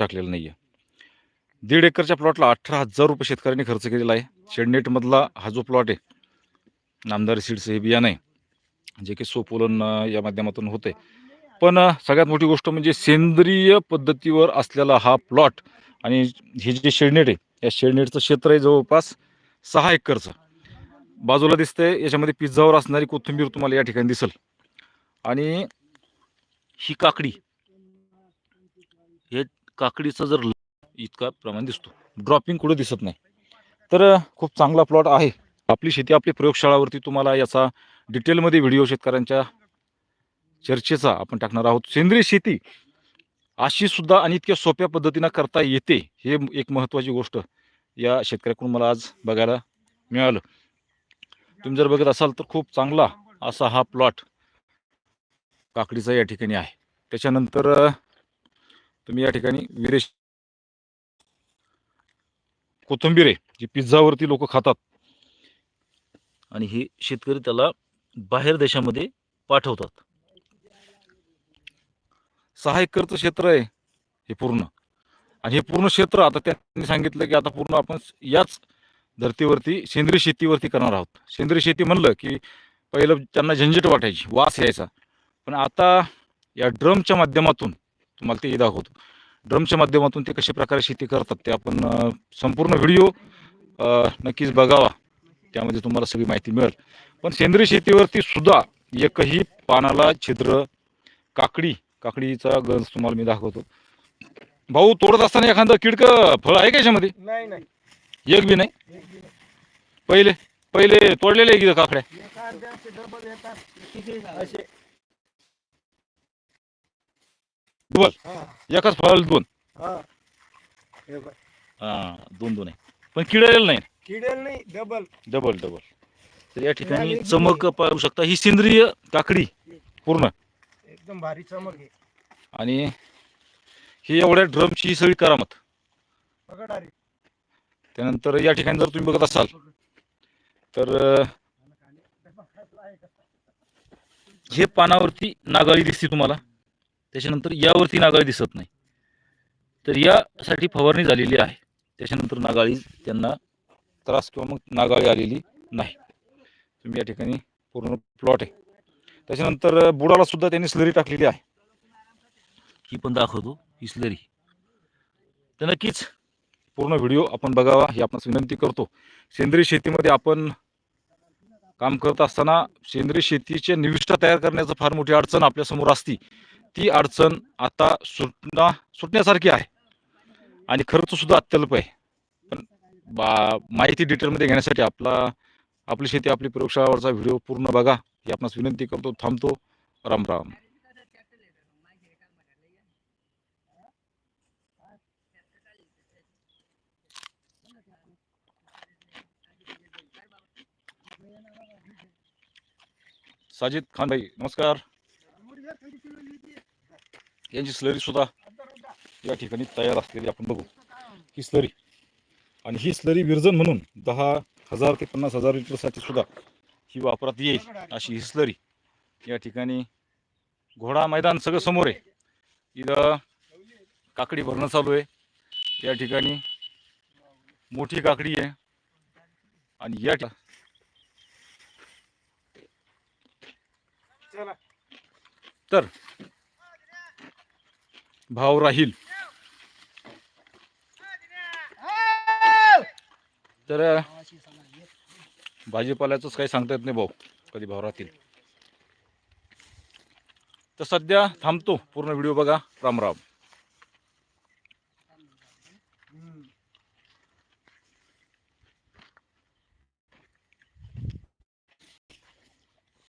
टाकलेलं नाही आहे दीड एकरच्या प्लॉटला अठरा हजार रुपये शेतकऱ्यांनी खर्च केलेला आहे. शेडनेटमधला हा जो प्लॉट आहे नामदारी सीडचं हे बियाणं आहे जे की सोपोलन या माध्यमातून होते पण सगळ्यात मोठी गोष्ट म्हणजे सेंद्रिय पद्धतीवर असलेला हा प्लॉट आणि हे जे शेडनेट आहे या शेडनेटचं क्षेत्र आहे जवळपास सहा एकरचं. बाजूला दिसतंय याच्यामध्ये पिझ्झावर असणारी कोथिंबीर तुम्हाला या ठिकाणी दिसल. आणि ही काकडी हे काकडीचा जर इतका प्रमाण दिसतो. ड्रॉपिंग कुठं दिसत नाही. तर खूप चांगला प्लॉट आहे. आपली शेती आपली प्रयोगशाळावरती तुम्हाला याचा डिटेलमध्ये व्हिडिओ शेतकऱ्यांच्या चर्चेचा आपण टाकणार आहोत. सेंद्रिय शेती अशी सुद्धा आणि इतक्या सोप्या पद्धतीनं करता येते हे एक महत्त्वाची गोष्ट या शेतकऱ्याकडून मला आज बघायला मिळालं. तुम्ही जर बघत असाल तर खूप चांगला असा हा प्लॉट काकडीचा या ठिकाणी आहे. त्याच्यानंतर तुम्ही या ठिकाणी विरेश कोथिंबीर आहे जी पिझ्झावरती लोक खातात. आणि हे शेतकरी त्याला बाहेर देशामध्ये पाठवतात. सहा एकरचं क्षेत्र आहे हे पूर्ण. आणि हे पूर्ण क्षेत्र आता त्यांनी सांगितलं की आता पूर्ण आपण याच धर्तीवरती सेंद्रिय शेतीवरती करणार आहोत. सेंद्रिय शेती म्हणलं की पहिलं त्यांना झंझट वाटायची वास यायचा. पण आता या ड्रमच्या माध्यमातून तुम्हाला ते दाखवतो ड्रमच्या माध्यमातून ते कशा प्रकारे शेती करतात ते आपण संपूर्ण व्हिडिओ नक्कीच बघावा. त्यामध्ये तुम्हाला सगळी माहिती मिळेल. पण सेंद्रिय शेतीवरती सुद्धा एकही पानाला छिद्र काकडी काकडीचा गंज तुम्हाला मी दाखवतो. भाऊ तोडत असताना एखादं किडकं फळ आहे का याच्यामध्ये? नाही एक बी नाही. पहिले पहिले तोडलेले काकड्या? हा. एकाच फळाला दोन. हा. हे बघ. हा दोन दोन आहे. पण किडलेलं नाही. किडेल नाही डबल डबल डबल तर या ठिकाणी चमक पाहू शकता. ही सेंद्रिय काकडी पूर्ण. एकदम भारी चमक आहे. आणि ही एवढ्या ड्रमची सगळी करामत. पकड अरे त्यानंतर या ठिकाणी जर तुम्ही बघत असाल तर अं, हे पानावरती नागाळी दिसते तुम्हाला. त्याच्यानंतर यावरती नागाळी दिसत नाही. तर यासाठी फवारणी झालेली आहे. त्याच्यानंतर नागाळी त्यांना त्रास किंवा मग नागाळी आलेली नाही. तुम्ही या ठिकाणी पूर्ण प्लॉट आहे. त्याच्यानंतर बुडाला सुद्धा त्यांनी स्लरी टाकलेली आहे. ही पण दाखवतो ही स्लरी. तर नक्कीच पूर्ण व्हिडिओ आपण बघावा ही आपण विनंती करतो. सेंद्रिय शेतीमध्ये आपण काम करत असताना सेंद्रिय शेतीच्या निविष्ठा तयार करण्याचं फार मोठी अडचण आपल्यासमोर असती. ती अडचण आता सुटणा सुटण्यासारखी आहे. आणि खर्च सुद्धा अत्यल्प आहे. पण बा माहिती डिटेलमध्ये घेण्यासाठी आपला आपली शेती आपली प्रयोगशाळावरचा व्हिडिओ पूर्ण बघा. ही आपणास विनंती करतो थांबतो. राम राम. साजिद खान भाई नमस्कार. यांची स्लरी सुद्धा या ठिकाणी तयार असलेली आपण बघू. ही स्लरी आणि ही स्लरी विरजन म्हणून दहा हजार ते पन्नास हजार लिटरसाठी सुद्धा ही वापरात येईल अशी ही स्लरी या ठिकाणी घोडा मैदान सगळं समोर आहे. इथं काकडी भरणं चालू आहे. या ठिकाणी मोठी काकडी आहे. आणि या ठिकाणी तर भाव राहील. तर भाजीपाल्याचंच काही सांगता येत नाही भाऊ. कधी भाव राहतील. तर सध्या थांबतो. पूर्ण व्हिडिओ बघा. राम राम.